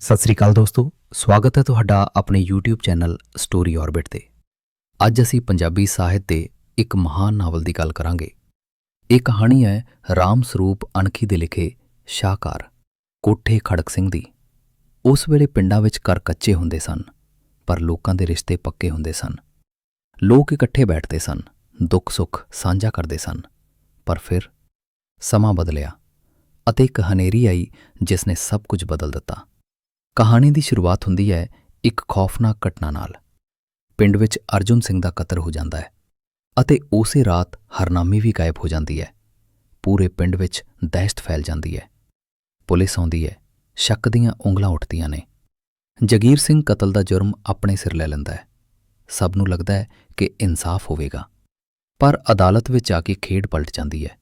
ਸਤਿ ਸ੍ਰੀ ਅਕਾਲ ਦੋਸਤੋ, ਸਵਾਗਤ ਹੈ ਤੁਹਾਡਾ ਆਪਣੇ YouTube ਚੈਨਲ ਸਟੋਰੀ ਆਰਬਿਟ ਤੇ। ਅੱਜ ਅਸੀਂ ਪੰਜਾਬੀ ਸਾਹਿਤ ਦੇ ਇੱਕ ਮਹਾਨ ਨਾਵਲ ਦੀ ਗੱਲ ਕਰਾਂਗੇ। ਇਹ ਕਹਾਣੀ ਹੈ ਰਾਮ ਸਰੂਪ ਅਣਖੀ ਦੇ ਲਿਖੇ ਸ਼ਾਹਕਾਰ ਕੋਠੇ ਖੜਕ ਸਿੰਘ ਦੀ। ਉਸ ਵੇਲੇ ਪਿੰਡਾਂ ਵਿੱਚ ਘਰ ਕੱਚੇ ਹੁੰਦੇ ਸਨ, ਪਰ ਲੋਕਾਂ ਦੇ ਰਿਸ਼ਤੇ ਪੱਕੇ ਹੁੰਦੇ ਸਨ। ਲੋਕ ਇਕੱਠੇ ਬੈਠਦੇ ਸਨ, ਦੁੱਖ ਸੁੱਖ ਸਾਂਝਾ ਕਰਦੇ ਸਨ, ਪਰ ਫਿਰ ਸਮਾਂ ਬਦਲਿਆ ਅਤੇ ਇੱਕ ਹਨੇਰੀ ਆਈ ਜਿਸ ਨੇ ਸਭ ਕੁਝ ਬਦਲ ਦਿੱਤਾ। ਕਹਾਣੀ ਦੀ ਸ਼ੁਰੂਆਤ ਹੁੰਦੀ ਹੈ ਇੱਕ ਖੌਫਨਾਕ ਘਟਨਾ ਨਾਲ। ਪਿੰਡ ਵਿੱਚ ਅਰਜੁਨ ਸਿੰਘ ਦਾ ਕਤਲ ਹੋ ਜਾਂਦਾ ਹੈ ਅਤੇ ਉਸੇ ਰਾਤ ਹਰਨਾਮੀ ਵੀ ਗਾਇਬ ਹੋ ਜਾਂਦੀ ਹੈ। ਪੂਰੇ ਪਿੰਡ ਵਿੱਚ ਦਹਿਸ਼ਤ ਫੈਲ ਜਾਂਦੀ ਹੈ। ਪੁਲਿਸ ਆਉਂਦੀ ਹੈ, ਸ਼ੱਕ ਦੀਆਂ ਉਂਗਲਾਂ ਉੱਠਦੀਆਂ ਨੇ। ਜਗੀਰ ਸਿੰਘ ਕਤਲ ਦਾ ਜੁਰਮ ਆਪਣੇ ਸਿਰ ਲੈ ਲੈਂਦਾ ਹੈ। ਸਭ ਨੂੰ ਲੱਗਦਾ ਹੈ ਕਿ ਇਨਸਾਫ ਹੋਵੇਗਾ। ਪਰ ਅਦਾਲਤ ਵਿੱਚ ਆ ਕੇ ਖੇਡ ਪਲਟ ਜਾਂਦੀ ਹੈ।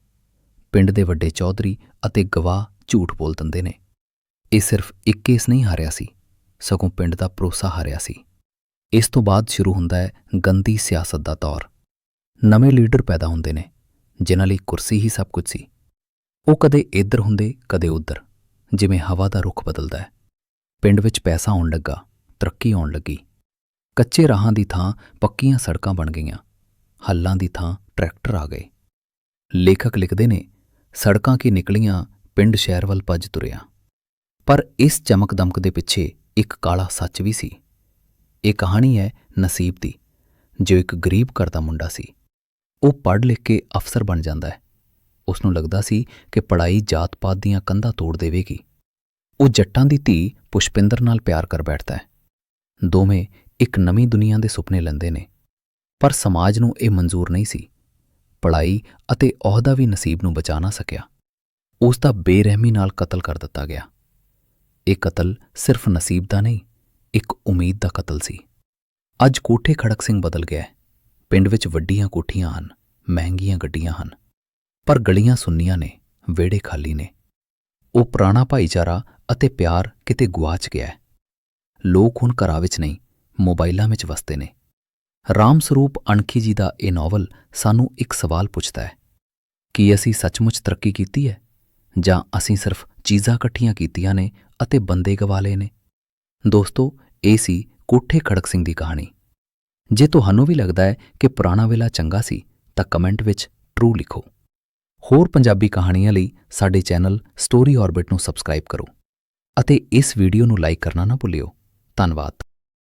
ਪਿੰਡ ਦੇ ਵੱਡੇ ਚੌਧਰੀ ਅਤੇ ਗਵਾਹ ਝੂਠ ਬੋਲ ਦਿੰਦੇ ਨੇ। ਇਹ ਸਿਰਫ ਇੱਕ ਕੇਸ ਨਹੀਂ ਹਾਰਿਆ ਸੀ, ਸਗੋਂ ਪਿੰਡ ਦਾ ਭਰੋਸਾ ਹਾਰਿਆ ਸੀ। ਇਸ ਤੋਂ ਬਾਅਦ ਸ਼ੁਰੂ ਹੁੰਦਾ ਹੈ ਗੰਦੀ ਸਿਆਸਤ ਦਾ ਦੌਰ। ਨਵੇਂ ਲੀਡਰ ਪੈਦਾ ਹੁੰਦੇ ਨੇ, ਜਿਨ੍ਹਾਂ ਲਈ ਕੁਰਸੀ ਹੀ ਸਭ ਕੁਝ ਸੀ। ਉਹ ਕਦੇ ਇੱਧਰ ਹੁੰਦੇ, ਕਦੇ ਉੱਧਰ, ਜਿਵੇਂ ਹਵਾ ਦਾ ਰੁਖ ਬਦਲਦਾ ਹੈ। ਪਿੰਡ ਵਿੱਚ ਪੈਸਾ ਆਉਣ ਲੱਗਾ, ਤਰੱਕੀ ਆਉਣ ਲੱਗੀ। ਕੱਚੇ ਰਾਹਾਂ ਦੀ ਥਾਂ ਪੱਕੀਆਂ ਸੜਕਾਂ ਬਣ ਗਈਆਂ, ਹੱਲਾਂ ਦੀ ਥਾਂ ਟਰੈਕਟਰ ਆ ਗਏ। ਲੇਖਕ ਲਿਖਦੇ ਨੇ, ਸੜਕਾਂ ਕੀ ਨਿਕਲੀਆਂ, ਪਿੰਡ ਸ਼ਹਿਰ ਵੱਲ ਭੱਜ ਤੁਰਿਆ। ਪਰ ਇਸ ਚਮਕ ਦਮਕ ਦੇ ਪਿੱਛੇ ਇੱਕ ਕਾਲਾ ਸੱਚ ਵੀ ਸੀ। ਇਹ ਕਹਾਣੀ ਹੈ ਨਸੀਬ ਦੀ, ਜੋ ਇੱਕ ਗਰੀਬ ਘਰ ਦਾ ਮੁੰਡਾ ਸੀ। ਉਹ ਪੜ੍ਹ ਲਿਖ ਕੇ ਅਫਸਰ ਬਣ ਜਾਂਦਾ ਹੈ। ਉਸ ਨੂੰ ਲੱਗਦਾ ਸੀ ਕਿ ਪੜ੍ਹਾਈ ਜਾਤ-ਪਾਤ ਦੀਆਂ ਕੰਧਾਂ ਤੋੜ ਦੇਵੇਗੀ। ਉਹ ਜੱਟਾਂ ਦੀ ਧੀ ਪੁਸ਼ਪਿੰਦਰ ਨਾਲ ਪਿਆਰ ਕਰ ਬੈਠਦਾ ਹੈ। ਦੋਵੇਂ ਇੱਕ ਨਵੀਂ ਦੁਨੀਆ ਦੇ ਸੁਪਨੇ ਲੈਂਦੇ ਨੇ। ਪਰ ਸਮਾਜ ਨੂੰ ਇਹ ਮਨਜ਼ੂਰ ਨਹੀਂ ਸੀ। ਪੜ੍ਹਾਈ ਅਤੇ ਅਹੁਦਾ ਵੀ ਨਸੀਬ ਨੂੰ ਬਚਾ ਨਾ ਸਕਿਆ। ਉਸ ਦਾ ਬੇਰਹਿਮੀ ਨਾਲ ਕਤਲ ਕਰ ਦਿੱਤਾ ਗਿਆ। ਇਹ ਕਤਲ ਸਿਰਫ ਨਸੀਬ ਦਾ ਨਹੀਂ, ਇੱਕ ਉਮੀਦ ਦਾ ਕਤਲ ਸੀ। ਅੱਜ ਕੋਠੇ ਖੜਕ ਸਿੰਘ ਬਦਲ ਗਿਆ ਹੈ। ਪਿੰਡ ਵਿੱਚ ਵੱਡੀਆਂ ਕੋਠੀਆਂ ਹਨ, ਮਹਿੰਗੀਆਂ ਗੱਡੀਆਂ ਹਨ, ਪਰ ਗਲੀਆਂ ਸੁੰਨੀਆਂ ਨੇ, ਵਿਹੜੇ ਖਾਲੀ ਨੇ। ਉਹ ਪੁਰਾਣਾ ਭਾਈਚਾਰਾ ਅਤੇ ਪਿਆਰ ਕਿਤੇ ਗੁਆਚ ਗਿਆ ਹੈ। ਲੋਕ ਹੁਣ ਘਰਾਂ ਵਿੱਚ ਨਹੀਂ, ਮੋਬਾਈਲਾਂ ਵਿੱਚ ਵਸਦੇ ਨੇ। ਰਾਮ ਸਰੂਪ ਅਣਖੀ ਜੀ ਦਾ ਇਹ ਨੋਵਲ ਸਾਨੂੰ ਇੱਕ ਸਵਾਲ ਪੁੱਛਦਾ ਹੈ, ਕਿ ਅਸੀਂ ਸੱਚਮੁੱਚ ਤਰੱਕੀ ਕੀਤੀ ਹੈ? ਜਾਂ ਅਸੀਂ ਸਿਰਫ ਚੀਜ਼ਾਂ ਇਕੱਠੀਆਂ ਕੀਤੀਆਂ ਨੇ ਅਤੇ ਬੰਦੇ ਗਵਾ ਲਏ ਨੇ। ਦੋਸਤੋ, ਇਹ ਸੀ ਕੋਠੇ ਖੜਕ ਸਿੰਘ ਦੀ ਕਹਾਣੀ। ਜੇ ਤੁਹਾਨੂੰ ਵੀ ਲੱਗਦਾ ਹੈ ਕਿ ਪੁਰਾਣਾ ਵੇਲਾ ਚੰਗਾ ਸੀ, ਤਾਂ ਕਮੈਂਟ ਵਿੱਚ ਟਰੂ ਲਿਖੋ। ਹੋਰ ਪੰਜਾਬੀ ਕਹਾਣੀਆਂ ਲਈ ਸਾਡੇ ਚੈਨਲ ਸਟੋਰੀ ਆਰਬਿਟ ਨੂੰ ਸਬਸਕ੍ਰਾਈਬ ਕਰੋ ਅਤੇ ਇਸ ਵੀਡੀਓ ਨੂੰ ਲਾਈਕ ਕਰਨਾ ਨਾ ਭੁੱਲਿਓ। ਧੰਨਵਾਦ।